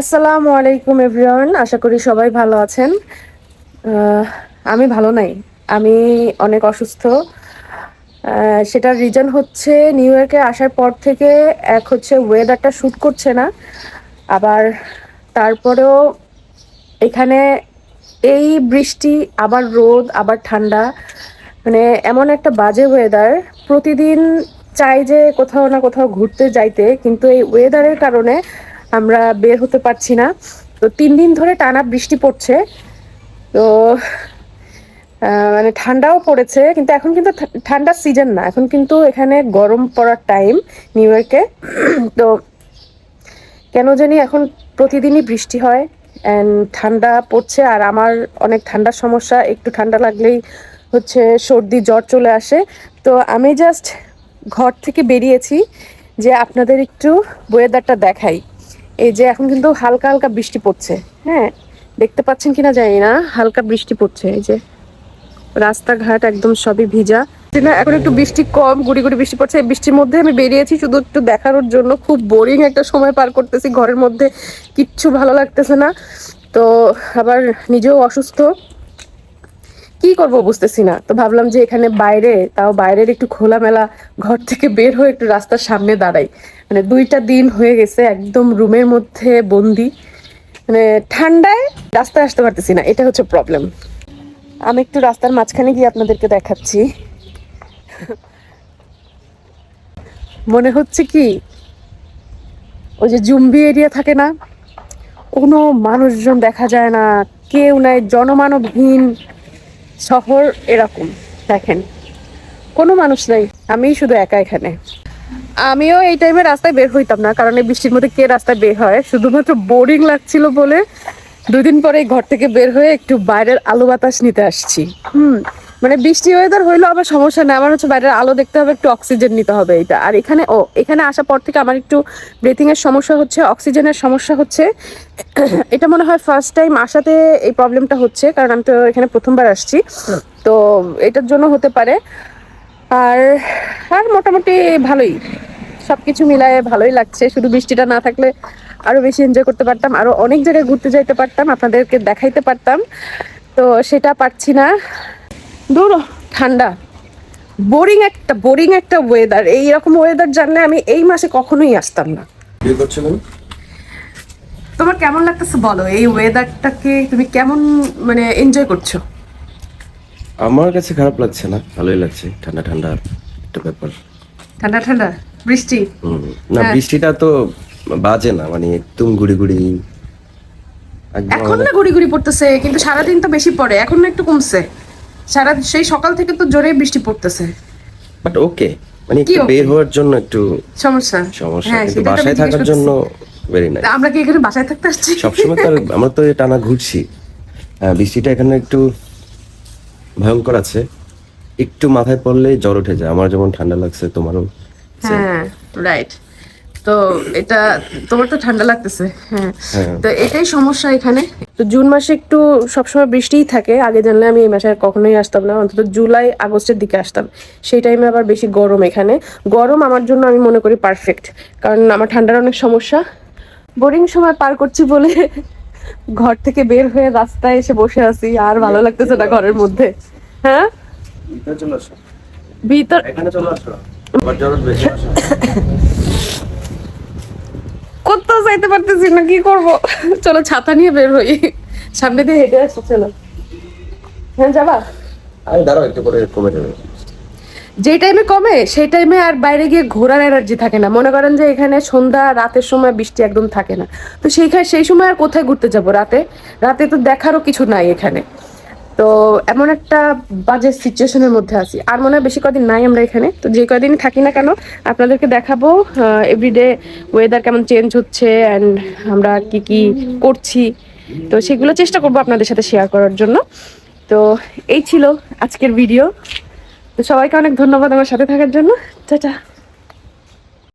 আসসালামু আলাইকুম, এভরিওয়ান। আশা করি সবাই ভালো আছেন। আমি ভালো নাই। আমি অনেক অসুস্থ। সেটার রিজন হচ্ছে নিউ ইয়র্কে আসার পর থেকে এক হচ্ছে ওয়েদারটা শ্যুট করছে না। আবার তারপরেও এখানে এই বৃষ্টি, আবার রোদ, আবার ঠান্ডা মানে এমন একটা বাজে ওয়েদার প্রতিদিন চাই যে কোথাও না কোথাও ঘুরতে যাইতে, কিন্তু এই ওয়েদারের কারণে আমরা বের হতে পারছি না। তো তিন দিন ধরে টানা বৃষ্টি পড়ছে। তো মানে ঠান্ডাও পড়েছে, কিন্তু এখন কিন্তু ঠান্ডার সিজন না। এখন কিন্তু এখানে গরম পড়ার টাইম নিউ ইয়র্কে তো, কেন জানি এখন প্রতিদিনই বৃষ্টি হয় অ্যান্ড ঠান্ডা পড়ছে। আর আমার অনেক ঠান্ডার সমস্যা, একটু ঠান্ডা লাগলেই হচ্ছে সর্দি, জ্বর চলে আসে। তো আমি জাস্ট ঘর থেকে বেরিয়েছি যে আপনাদের একটু ওয়েদারটা দেখাই। এই যে এখন কিন্তু হালকা হালকা বৃষ্টি পড়ছে হ্যাঁ? দেখতে পাচ্ছেন কিনা জানি না, হালকা বৃষ্টি পড়ছে, এই যে রাস্তাঘাট একদম সবই ভিজা। না, এখন একটু বৃষ্টি কম, গুড়ি গুড়ি বৃষ্টি পড়ছে। এই বৃষ্টির মধ্যে আমি বেরিয়েছি শুধু একটু দেখানোর জন্য। খুব বোরিং একটা সময় পার করতেছি, ঘরের মধ্যে কিচ্ছু ভালো লাগতেছে না। তো আবার নিজেও অসুস্থ। কি করব বুঝতেছি না। তো ভাবলাম যে এখানে বাইরে, তাও বাইরের একটু খোলামেলা ঘর থেকে বের হয়ে একটু রাস্তার সামনে দাঁড়াই। মানে দুইটা দিন হয়ে গেছে একদম রুমের মধ্যে বন্দি। মানে ঠান্ডায় রাস্তায় আসতে পারতেছি না, এটা হচ্ছে প্রবলেম আমি একটু রাস্তার মাঝখানে গিয়ে আপনাদেরকে দেখাচ্ছি। মনে হচ্ছে কি, ওই যে জুম্বি এরিয়া থাকে না, কোনো মানুষজন দেখা যায় না, কেউ নাই, জনমানবহীন। শহর এরকম, দেখেন। কোনো মানুষ নাই আমি শুধু একা এখানে। আমিও এই টাইমে রাস্তায় বের হইতাম না, কারণ এই বৃষ্টির মধ্যে কে রাস্তায় বের হয়? শুধুমাত্র বোরিং লাগছিল বলে দুদিন পরে ঘর থেকে বের হয়ে একটু বাইরের আলো বাতাস নিতে আসছি। হুম মানে বৃষ্টি ওয়েদার হইল আমার সমস্যা নেই। আমার হচ্ছে বাইরের আলো দেখতে হবে, একটু অক্সিজেন নিতে হবে এটা আর এখানে, ও, এখানে আসার পর থেকে আমার একটু ব্রিথিং এর সমস্যা হচ্ছে অক্সিজেনের সমস্যা হচ্ছে। এটা মনে হয় ফার্স্ট টাইম আসাতে এই প্রবলেমটা হচ্ছে, কারণ আমি তো এখানে প্রথমবার আসছি। তো এটার জন্য হতে পারে। আর আর মোটামুটি ভালোই। সবকিছু মিলায়ে ভালোই লাগছে। শুধু বৃষ্টিটা না থাকলে আরও বেশি এনজয় করতে পারতাম, আরও অনেক জায়গায় ঘুরতে যাইতে পারতাম, আপনাদেরকে দেখাইতে পারতাম। তো সেটা পারছি না। দূর ঠান্ডা। বোরিং একটা বোরিং একটা ওয়েদার এই রকম ওয়েদার জানলে আমি এই মাসে কখনোই আসতাম না। তোমার কেমন লাগতেছে বলো? এই ওয়েদারটাকে তুমি কেমন মানে এনজয় করছ? আমার কাছে খারাপ লাগছে না। ভালোই লাগছে। ঠান্ডা ঠান্ডা একটা ব্যাপার। ঠান্ডা ঠান্ডা? বৃষ্টি? না হ্যাঁ। বৃষ্টিটা তো বাজে না। মানে একদম গুড়ি গুড়ি। এখন না ঘুরি ঘুরি পড়তেছে কিন্তু সারাদিন তো বেশি পড়ে। এখন না একটু কমছে। সারা সেই সকাল থেকে তো জোরে বৃষ্টি পড়তেছে। বাট ওকে মানে একটু বের হওয়ার জন্য একটু সমস্যা। সমস্যা হ্যাঁ, কিন্তু বাসায় থাকার জন্য ভেরি নাই তা আমরা কি এখানে বাসায় থাকতে আসছি? সবসময় তো আমরা তো টানা ঘুরছি। বৃষ্টিটা এখানে একটু ভয়ঙ্কর আছে। একটু মাথায় পড়লে জ্বর উঠে যায়। আমার যেমন ঠান্ডা লাগছে তোমারও হ্যাঁ রাইট তো এটা তোমার তো ঠান্ডা লাগতেছে। হ্যাঁ। হ্যাঁ। তো এটাই সমস্যা এখানে। তো জুন মাসে একটু সবসময় বৃষ্টিই থাকে। আগে জানলে আমি এই মাসে আর কখনোই আসতাম না। অন্তত জুলাই আগস্টের দিকে আসতাম। সেই টাইমে আবার বেশি গরম এখানে। গরম আমার জন্য আমি মনে করি পারফেক্ট কারণ আমার ঠান্ডার অনেক সমস্যা। বোরিং সময় পার করছি বলে ঘর থেকে বের হয়ে রাস্তায় এসে বসে আছি। আর ভালো লাগতেছে না ঘরের মধ্যে। হ্যাঁ? ভিতর এখানে চলে আসো আবার জ্বর উঠবে আসো। কোথাও যাইতে পারতেছি না কি করব? চলো ছাতা নিয়ে বের হই। সামনে দিয়ে হেঁটে আসো চলো। হ্যাঁ যাবা? আরে দাঁড়াও একটু পরে কমে যাবে। যে টাইমে কমে সেই টাইমে আর বাইরে গিয়ে ঘোরার এনার্জি থাকে না। মনে করেন যে এখানে সন্ধ্যা রাতের সময় বৃষ্টি একদম থাকে না। তো সেইখানে সেই সময় আর কোথায় ঘুরতে যাব রাতে? রাতে তো দেখারও কিছু নাই এখানে। তো এমন একটা বাজে সিচুয়েশনের মধ্যে আছি। আর মনে হয় বেশি কদিন নাই আমরা এখানে। তো যে কদিন থাকি না কেন, আপনাদেরকে দেখাবো এভরিডে ওয়েদার কেমন চেঞ্জ হচ্ছে অ্যান্ড আমরা কি কি করছি। তো সেগুলো চেষ্টা করব আপনাদের সাথে শেয়ার করার জন্য। তো এই ছিল আজকের ভিডিও তো সবাইকে অনেক ধন্যবাদ আমার সাথে থাকার জন্য। টাটা।